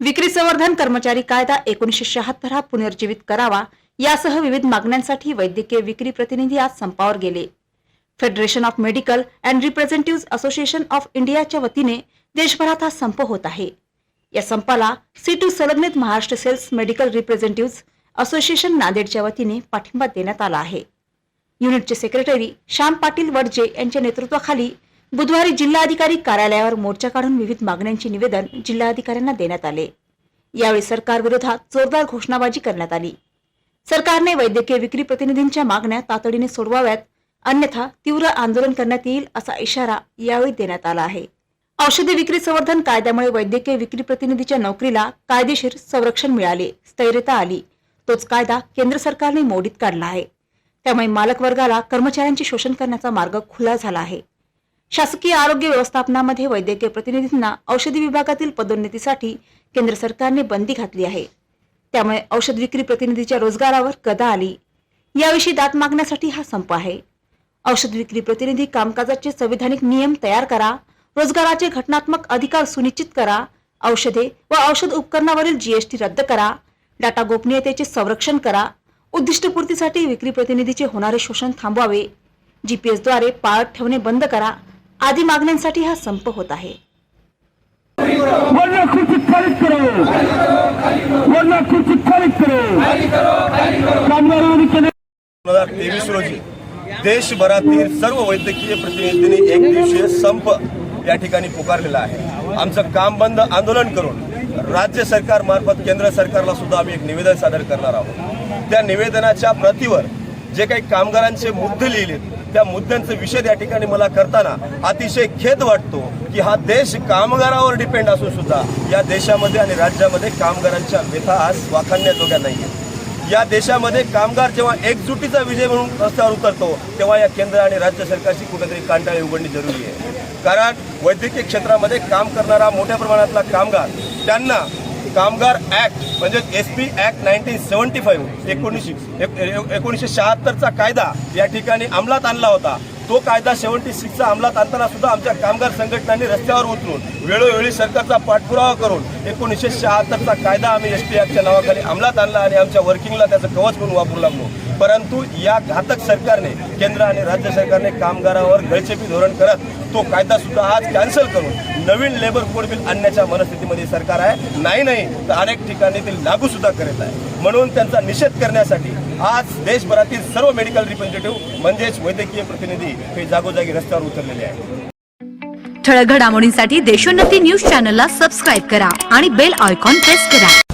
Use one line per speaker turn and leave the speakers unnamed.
विक्री संवर्धन कर्मचारी कायदा एकोणीसशे शहात्तर हा पुनर्जीवित करावा यासह विविध मागण्यांसाठी वैद्यकीय विक्री प्रतिनिधी आज संपावर गेले. Federation of medical and representative association of इंडियाच्या वतीने देशभरात हा संप होत आहे. या संपाला सी टू संलग्नित Maharashtra sales medical representative association नांदेडच्या वतीने पाठिंबा देण्यात आला आहे. युनिटचे सेक्रेटरी श्याम पाटील वडजे यांच्या नेतृत्वाखाली बुधवारी जिल्हाधिकारी कार्यालयावर मोर्चा काढून विविध मागण्यांचे निवेदन जिल्हाधिकाऱ्यांना देण्यात आले. यावेळी सरकारविरोधात जोरदार घोषणाबाजी करण्यात आली. सरकारने वैद्यकीय विक्री प्रतिनिधींच्या मागण्या तातडीने सोडवाव्यात अन्यथा तीव्र आंदोलन करण्यात येईल असा इशारा यावेळी देण्यात आला आहे. औषधी विक्री संवर्धन कायद्यामुळे वैद्यकीय विक्री प्रतिनिधीच्या नोकरीला कायदेशीर संरक्षण मिळाले स्थैर्यता आली. तोच कायदा केंद्र सरकारने मोडीत काढला आहे. त्यामुळे मालकवर्गाला कर्मचाऱ्यांचे शोषण करण्याचा मार्ग खुला झाला आहे. शासकीय आरोग्य व्यवस्थापनामध्ये वैद्यकीय प्रतिनिधींना औषधी विभागातील पदोन्नतीसाठी केंद्र सरकारने बंदी घातली आहे. त्यामुळे औषध विक्री प्रतिनिधीच्या रोजगारावर गदा आली? याविषयी दात मागण्यासाठी हा संप आहे. औषध विक्री प्रतिनिधी कामकाजाचे संविधानिक नियम तयार करा रोजगाराचे घटनात्मक अधिकार सुनिश्चित करा औषधे व औषध उपकरणावरील जीएसटी रद्द करा डाटा गोपनीयतेचे संरक्षण करा उद्दिष्टपूर्तीसाठी विक्री प्रतिनिधीचे होणारे शोषण थांबवावे जीपीएसद्वारे पाळत ठेवणे बंद करा आदी मागण्यांसाठी हा संप होत आहे.
दोन हजार तेवीस रोजी देशभरातील सर्व वैद्यकीय प्रतिनिधींनी एक दिवसीय संप या ठिकाणी पुकारलेला आहे. आमचं काम बंद आंदोलन करून राज्य सरकारमार्फत केंद्र सरकारला सुद्धा आम्ही एक निवेदन सादर करणार आहोत. त्या निवेदनाच्या प्रतीवर जे काही कामगारांचे मुद्दे लिहिलेत त्या मुद्द्यांचा विषय या ठिकाणी मला करताना अतिशय खेद वाटतो की हा देश कामगारावर डिपेंड असून सुद्धा या देशामध्ये आणि राज्यामध्ये कामगारांच्या व्यथा आज वाखाणण्याजोग्या नाही आहेत या देशामध्ये कामगार जेव्हा एकजुटीचा विजय म्हणून रस्त्यावर उतरतो तेव्हा या केंद्र आणि राज्य सरकारची कुठेतरी कांटाळी उघडणी जरुरी आहे. कारण वैद्यकीय क्षेत्रामध्ये काम करणारा मोठ्या प्रमाणातला कामगार त्यांना कामगार ॲक्ट म्हणजे S P act nineteen seventy five एकोणीसशे एक- एकोणीसशे शहात्तरचा कायदा या ठिकाणी अंमलात आणला होता. तो कायदा सेव्हन्टी सिक्सचा अंमलात आणताना सुद्धा आमच्या कामगार संघटनांनी रस्त्यावर उतरून वेळोवेळी सरकारचा पाठपुरावा करून एकोणीसशे शहात्तरचा कायदा आम्ही एस टी ॲक्टच्या नावाखाली अंमलात आणला आणि आमच्या वर्किंगला त्याचं कवच म्हणून वापरू लागलो. परंतु या घातक सरकारने केंद्र आणि राज्य सरकारने कामगारावर गळचेपी धोरण करत तो कायदासुद्धा आज कॅन्सल करून नवीन लेबर कोड बिल आणण्याच्या मनस्थितीमध्ये सरकार आहे. नाही नाही तर अनेक ठिकाणी ते लागू सुद्धा करत आहे. म्हणून त्यांचा निषेध करण्यासाठी आज देशभरातील सर्व मेडिकल रिप्रेझेंटेटिव्ह म्हणजेच वैद्यकीय प्रतिनिधी हे जागोजागी रस्त्यावर उतरलेले आहेत.
ठळक घडामोडींसाठी देशोन्नती न्यूज चॅनलला सबस्क्राईब करा आणि बेल आयकॉन प्रेस करा.